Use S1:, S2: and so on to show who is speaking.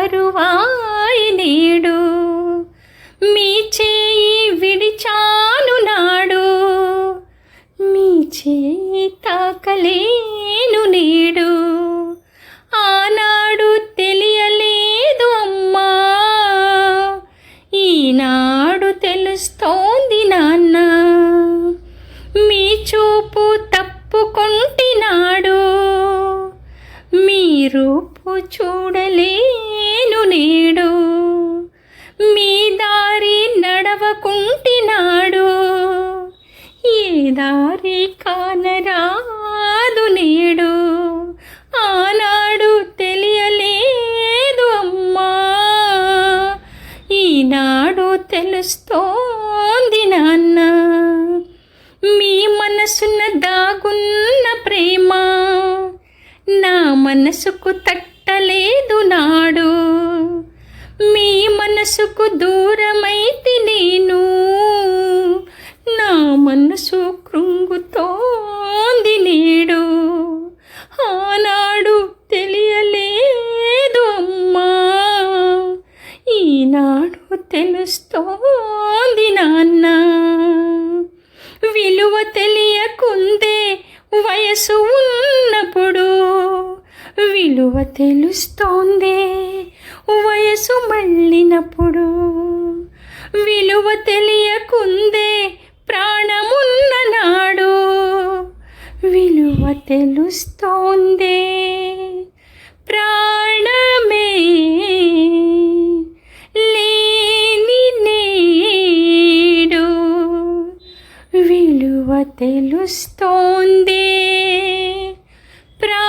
S1: తరువాయి నేడు మీ చేయి విడిచాను నాడు. మీ చేయి తాకలేను నేడు. ఆనాడు తెలియలేదు అమ్మా. ఈనాడు తెలుస్తోంది నాన్న. మీ చూపు తప్పుకుంటినాడు. మీరు చూడలే నడవకుంటినాడు ఏ దారి కానరాదు నేడు. ఆనాడు తెలియలేదు అమ్మా. ఈనాడు తెలుస్తోంది నాన్న. మీ మనసున దాగున్న ప్రేమ నా మనసుకు తట్టలేదు నాడు. మీ మనసుకు దూరమైతే నేను నా మనసు కృంగుతోంది నేడు. ఆనాడు తెలియలేదు అమ్మా ఈనాడు తెలుస్తోంది నాన్న. విలువ తెలియకుందే వయసు ఉన్నప్పుడు విలువ తెలుస్తోందే. మళ్ళినప్పుడు విలువ తెలియకుందే ప్రాణమున్న నాడు విలువ తెలుస్తోందే ప్రాణమే లేని నేడు విలువ తెలుస్తోందే ప్రా